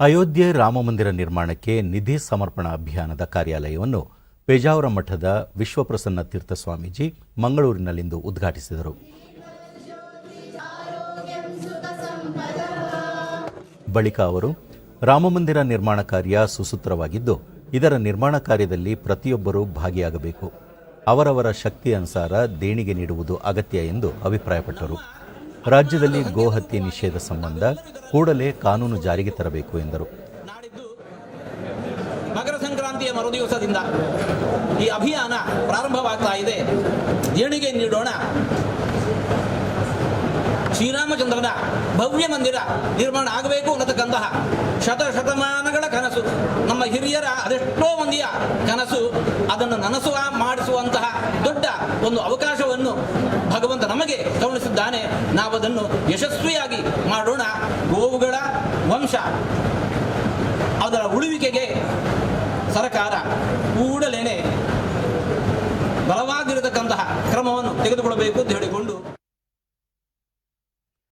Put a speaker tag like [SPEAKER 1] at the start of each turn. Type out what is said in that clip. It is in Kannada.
[SPEAKER 1] ಅಯೋಧ್ಯೆ ರಾಮಮಂದಿರ ನಿರ್ಮಾಣಕ್ಕೆ ನಿಧಿ ಸಮರ್ಪಣಾ ಅಭಿಯಾನದ ಕಾರ್ಯಾಲಯವನ್ನು ಪೇಜಾವರ ಮಠದ ವಿಶ್ವಪ್ರಸನ್ನ ತೀರ್ಥ ಸ್ವಾಮೀಜಿ ಮಂಗಳೂರಿನಲ್ಲಿಂದು ಉದ್ಘಾಟಿಸಿದರು. ಬಳಿಕ ಅವರು ರಾಮಮಂದಿರ ನಿರ್ಮಾಣ ಕಾರ್ಯ ಸುಸೂತ್ರವಾಗಿದ್ದು, ಇದರ ನಿರ್ಮಾಣ ಕಾರ್ಯದಲ್ಲಿ ಪ್ರತಿಯೊಬ್ಬರೂ ಭಾಗಿಯಾಗಬೇಕು. ಅವರವರ ಶಕ್ತಿ ಅನುಸಾರ ದೇಣಿಗೆ ನೀಡುವುದು ಅಗತ್ಯ ಎಂದು ಅಭಿಪ್ರಾಯಪಟ್ಟರು. ರಾಜ್ಯದಲ್ಲಿ ಗೋಹತ್ಯೆ ನಿಷೇಧ ಸಂಬಂಧ ಕೂಡಲೇ ಕಾನೂನು ಜಾರಿಗೆ ತರಬೇಕು ಎಂದರು.
[SPEAKER 2] ಮಕರ ಸಂಕ್ರಾಂತಿಯ ಮರುದಿವಸದಿಂದ ಈ ಅಭಿಯಾನ ಪ್ರಾರಂಭವಾಗ್ತಾ ಇದೆ. ದೇಣಿಗೆ ನೀಡೋಣ. ಶ್ರೀರಾಮಚಂದ್ರನ ಭವ್ಯ ಮಂದಿರ ನಿರ್ಮಾಣ ಆಗಬೇಕು ಅನ್ನತಕ್ಕಂತಹ ಶತ ಶತಮಾನಗಳ ಕನಸು, ನಮ್ಮ ಹಿರಿಯರ ಅದೆಷ್ಟೋ ಮಂದಿಯ ಕನಸು ಅದನ್ನು ನನಸುವ ಮಾಡಿಸುವಂತಹ ದೊಡ್ಡ ಒಂದು ಅವಕಾಶವನ್ನು ಭಗವಂತ ನಮಗೆ ಕರುಣಿಸಿದ್ದಾನೆ ನಾವದನ್ನು ಯಶಸ್ವಿಯಾಗಿ ಮಾಡೋಣ. ಗೋವುಗಳ ವಂಶ, ಅದರ ಉಳುವಿಕೆಗೆ ಸರ್ಕಾರ ಕೂಡಲೇನೆ ಬಲವಾಗಿರತಕ್ಕಂತಹ ಕ್ರಮವನ್ನು ತೆಗೆದುಕೊಳ್ಳಬೇಕು ಅಂತ ಹೇಳಿಕೊಂಡು